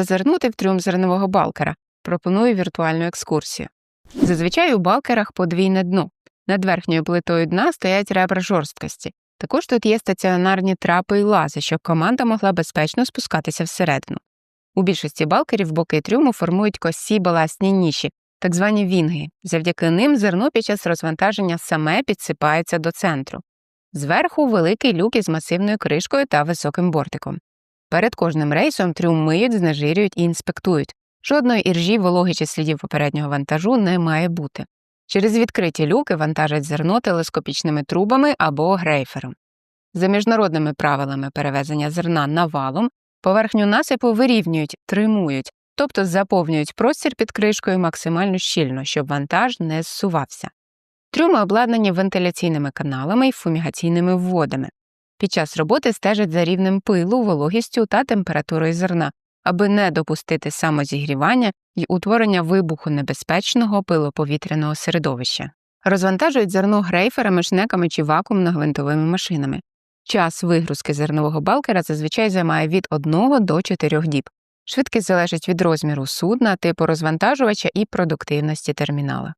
зазирнути в трюм зернового балкера. Пропоную віртуальну екскурсію. Зазвичай у балкерах подвійне дно. Над верхньою плитою дна стоять ребра жорсткості. Також тут є стаціонарні трапи і лази, щоб команда могла безпечно спускатися всередину. У більшості балкерів боки трюму формують косі баласні ніші, так звані вінги. Завдяки ним зерно під час розвантаження саме підсипається до центру. Зверху великий люк із масивною кришкою та високим бортиком. Перед кожним рейсом трюм миють, знежирюють і інспектують. Жодної іржі, вологи чи слідів попереднього вантажу не має бути. Через відкриті люки вантажать зерно телескопічними трубами або грейфером. За міжнародними правилами перевезення зерна навалом поверхню насипу вирівнюють, тримують, тобто заповнюють простір під кришкою максимально щільно, щоб вантаж не зсувався. Трюми обладнані вентиляційними каналами і фумігаційними вводами. Під час роботи стежать за рівнем пилу, вологістю та температурою зерна, аби не допустити самозігрівання і утворення вибуху небезпечного пилоповітряного середовища. Розвантажують зерно грейферами, шнеками чи вакуумно-гвинтовими машинами. Час вигрузки зернового балкера зазвичай займає від 1 до 4 діб. Швидкість залежить від розміру судна, типу розвантажувача і продуктивності термінала.